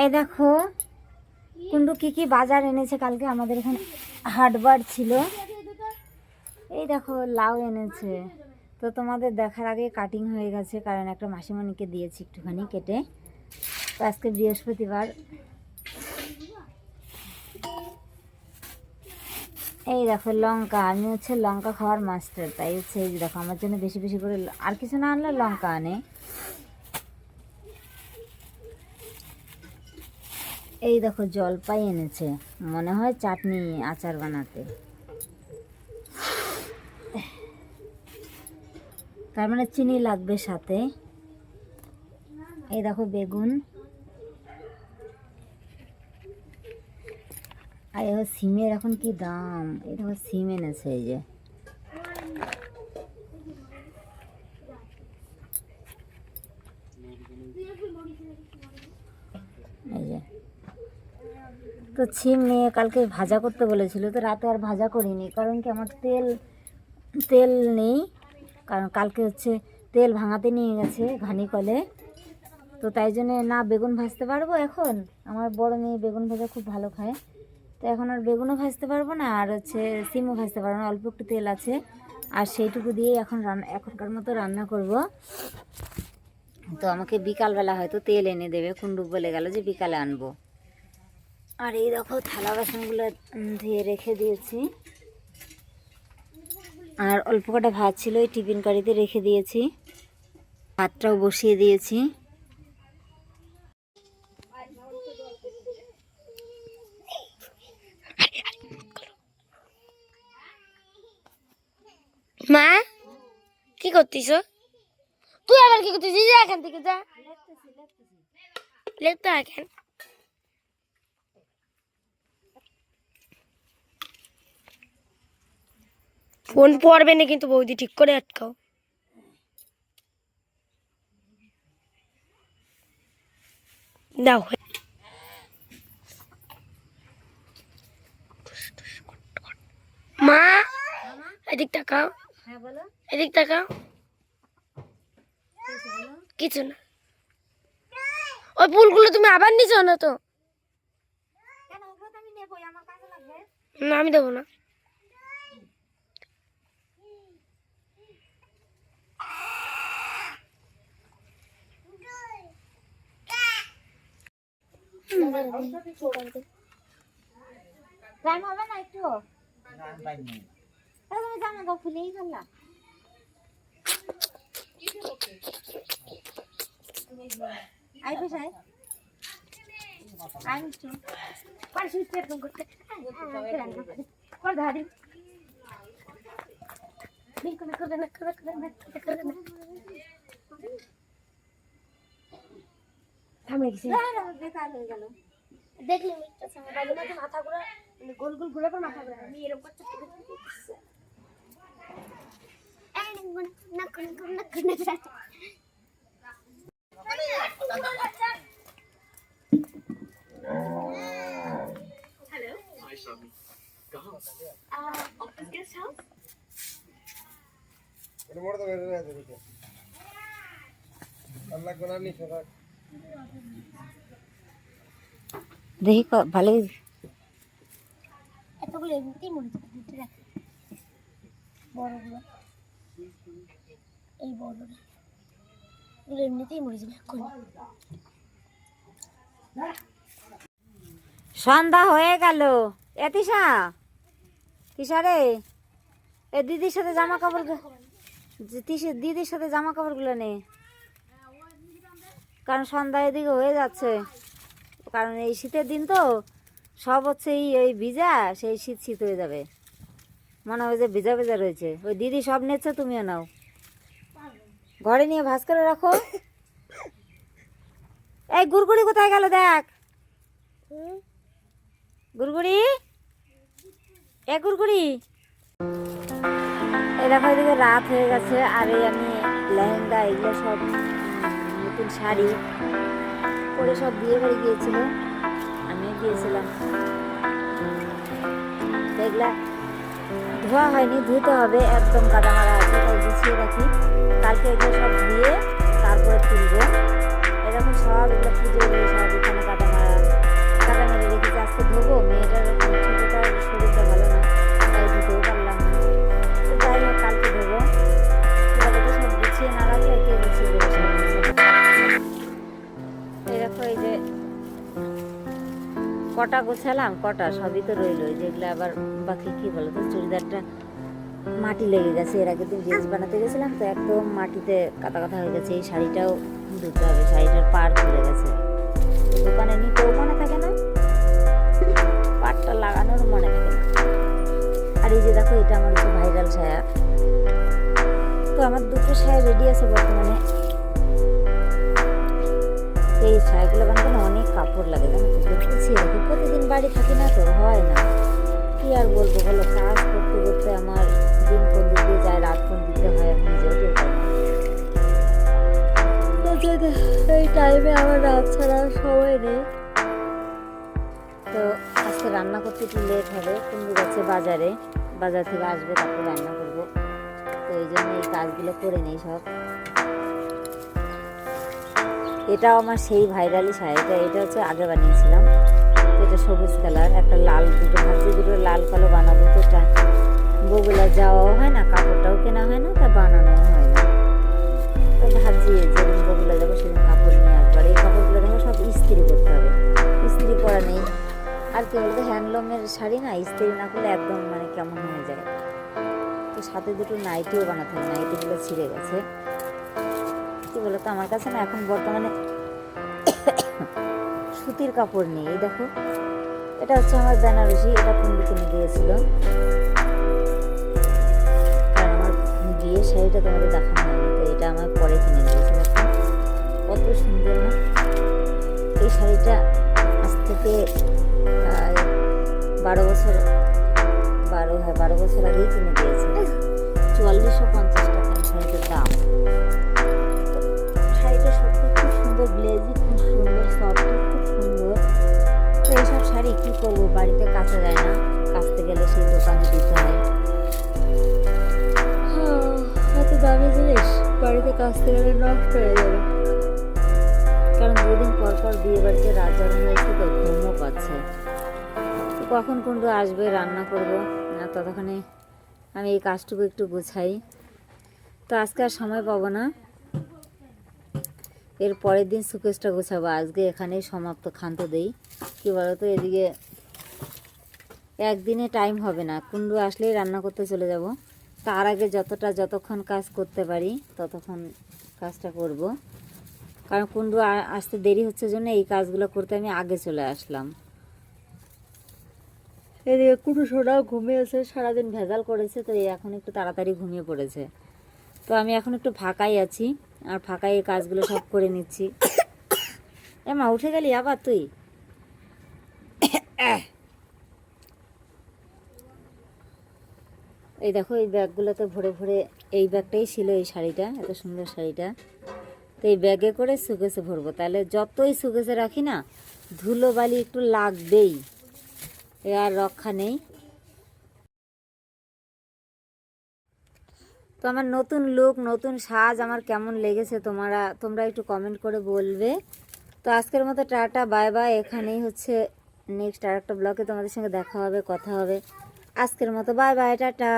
এই দেখো, কুন্ডু কি কি বাজার এনেছে কালকে আমাদের এখানে? হাটবার ছিল। এই দেখো, লাউ এনেছে। তো তোমাদের দেখার আগে কাটিং হয়ে গেছে, কারণ একটা মাসিমণিকে দিয়েছি একটুখানি কেটে। তো আজকে বৃহস্পতিবার। এই দেখো, লঙ্কা। আমি হচ্ছে লঙ্কা খাওয়ার মাস্টার তাই হচ্ছে দেখো, আমার জন্য বেশি বেশি করে আর কিছু না আনলে লঙ্কা আনে। এই দেখো জলপাই এনেছে। মনে হয় চাটনি, আচার বানাতে। তার মানে চিনি লাগবে সাথে। এই দেখো বেগুন। আর এবার সিমের এখন কি দাম? দেখো সিম এনেছে এই যে এই যে তো ছিম নিয়ে কালকে ভাজা করতে বলেছিল, তো রাতে আর ভাজা করিনি, কারণ কি আমার তেল তেল নেই, কারণ কালকে হচ্ছে তেল ভাঙাতে নিয়ে গেছে ঘানি কলে। তো তাই জন্যে না বেগুন ভাজতে পারব এখন, আমার বড় মেয়ে বেগুন ভাজা খুব ভালো খায়। তো এখন আর বেগুনও ভাজতে পারব না, আর হচ্ছে সিমও ভাজতে পারব না, অল্প একটু তেল আছে। আর সেইটুকু দিয়েই এখন রান্না এখনকার মতো রান্না করব। তো আমাকে বিকালবেলা হয়তো তেল এনে দেবে কুন্ডুক বলে গেল যে বিকালে আনব। আর এই দেখো থালা বাসনগুলো ধুয়ে রেখে দিয়েছি। আর অল্প কটা ভাত ছিল ওই টিফিন কারিতে রেখে দিয়েছি। ভাতটাও বসিয়ে দিয়েছি। মা, কি করতিস তুই আবার কি করতিস এখান থেকে, যা। লিখতে এখন। ফোন পড়বে না কিন্তু বৌদি ঠিক করে আটকাও। দাও। মা এদিক তাকাও। হ্যাঁ এদিক তাকাও। কিছু না। ওই ফুলগুলো তুমি আবার নিছো না তো? না আমি দেবো না। টাইম হবে না খুলেই ফেললাম আই করে করে না করে করে না করে করে না থামে গেছে বেকার হয়ে গেল দেখলি মাথা ঘুরা গোল গোল ঘুরে পর মাথা ঘুরা আমি এরকম করতে দেখি ক- ভালোই এতগুলো এমনিতেই মরে যাবে দুটো রাখ। বড়গুলো। এই বড়গুলো। এগুলো এমনিতেই মরে যাবে সন্ধ্যা হয়ে গেল। এতিশা কিসারে এ দিদির সাথে জামা কাপড় দিদির সাথে জামা কাপড়গুলো নে। কারণ সন্ধ্যা এদিকে হয়ে যাচ্ছে। কারণ এই শীতের দিন তো সব হচ্ছে এই ওই ভিজা, সেই শীত শীত হয়ে যাবে। মনে হয় যে ভিজা ভিজা রয়েছে। ওই দিদি সব নিচ্ছে, তুমিও নাও। ঘরে নিয়ে ভাস করে রাখো। এই গুড়গুড়ি কোথায় গেল দেখ? গুড়গুড়ি? এ গুড়গুড়ি? দেখো এদিকে রাত হয়ে গেছে, আর এই আমি লেহেঙ্গা, এগুলো সব নতুন শাড়ি পরে সব বিয়ে বাড়ি গিয়েছিল, আমিও গিয়েছিলাম। এগুলা ধোয়া হয়নি, ধুতে হবে, একদম কাদা মারা আছে, তাই গুছিয়ে রাখি। কালকে এগুলো সব ধুয়ে তারপরে তুলবো। এরকম সব এগুলো পুজো কটা গোছালাম, কটা, সবই তো রইল। যেগুলো আবার বাকি, কি বলো তো, চুড়িদারটা মাটি লেগে গেছে। এর আগের দিন জিন্স বানাতে গেছিলাম, তো একদম মাটিতে কাটা কাটা হয়ে গেছে। এই শাড়িটাও ধুতে হবে, শাড়িটার পার খুলে গেছে। দোকানে নিতেও মনে থাকে না? পাটটা লাগানোর মনে থাকে না। আর এই যে দেখো, এটা আমার হচ্ছে ভাইরাল সায়া তো আমার দুটো সায়া রেডি আছে বর্তমানে। এই সায়াগুলো বানাতে অনেক কাপড় লাগে, জানো প্রতিদিন বাড়ি থাকি না তো হয় না। কি আর বলব বলো? কাজ করতে করতে আমার দিন কোন দিয়ে যায়, রাত কোন দিকে হয়, আমি নিজেও টের পাই না। তো এই টাইমে আমার রাত ছাড়া সময় নেই। তো আজকে রান্না করতে একটু লেট হবে কুন্দু যাচ্ছে বাজারে। বাজার থেকে আসবে, তারপর রান্না করব। তো এই জন্য এই কাজগুলো করে নেই সব। এটাও আমার সেই ভাইরালি শাড়ি এটা হচ্ছে আগে বানিয়েছিলাম। এটা সবুজ কালার, একটা লাল দুটো, ভাবছি দুটো লাল কালো বানাবো, তো এটা বগুলা যাওয়াও হয় না, কাপড়টাও কেনা হয় না, তা বানানো হয় না। তো ভাবছি যেদিন বগুলা যাব, সেদিন কাপড় নিয়ে আসব। আর এই কাপড়গুলো দেখো, সব ইস্ত্রি করতে হবে। ইস্ত্রি করা নেই। আর কি বলতো, হ্যান্ডলুমের শাড়ি না, ইস্ত্রি না করলে একদম মানে কেমন হয়ে যায়। তো সাথে দুটো নাইটিও বানাতে হবে, নাইটিগুলো ছিঁড়ে গেছে। কি বলতো? আমার কাছে না এখন বর্তমানে সুতির কাপড় নেই দেখো। এটা হচ্ছে আমার বেনারসি, এটা কুন্ডু কিনে দিয়েছিল। আর আমার বিয়ের শাড়িটা তোমাদের দেখানো হয়নি, তো এটা আমার পরে কিনে দিয়েছিল কত সুন্দর না? এই শাড়িটা আজ থেকে বারো বছর, বারো হ্যাঁ বারো বছর আগেই কিনে দিয়েছে। চুয়াল্লিশশো পঞ্চাশ টাকা শাড়িটার দাম। কাচতে কারণ দুদিন পর পর বিয়ে বাড়িতে জাগানো হয়েছে তো ঘুমও পাচ্ছে। তো কখন কোনটা আসবে, রান্না করব না ততক্ষণে আমি এই কাজটুকু একটু গোছাই। তো আজকে আর সময় পাবো না। এর পরের দিন সুকেশটা গোছাবো। আজকে এখানেই সমাপ্ত, খান্ত দেই। কি বলতো, এদিকে একদিনে টাইম হবে না। কুন্ডু আসলেই রান্না করতে চলে যাব। তার আগে যতটা যতক্ষণ কাজ করতে পারি, ততক্ষণ কাজটা করব। কারণ কুন্ডু আ- আসতে দেরি হচ্ছে জন্য এই কাজগুলো করতে আমি আগে চলে আসলাম। এদিকে কুটু সোনাও ঘুমিয়েছে, সারাদিন ভেজাল করেছে, তো এখন একটু তাড়াতাড়ি ঘুমিয়ে পড়েছে। তো আমি এখন একটু ফাঁকাই আছি, আর ফাঁকাই এই কাজগুলো সব করে নিচ্ছি। এ মা, উঠে গেলি আবার তুই? এই দেখো, এই ব্যাগগুলোতে ভরে ভরে এই ব্যাগটাই ছিল এই শাড়িটা, এত সুন্দর শাড়িটা। তো এই ব্যাগে করে সুকেসে ভরবো। তাহলে যতই সুকেসে রাখি না, ধুলো বালি একটু লাগবেই। এ আর রক্ষা নেই। তো আমার নতুন লুক নতুন সাজ আমার কেমন লেগেছে তোমরা তোমরা একটু কমেন্ট করে বলবে। তো আজকের মতো টাটা বাই বাই এখানেই হচ্ছে নেক্সট আর একটা ব্লগে তোমাদের সঙ্গে দেখা হবে, কথা হবে। আজকের মতো বাই বাই টাটা।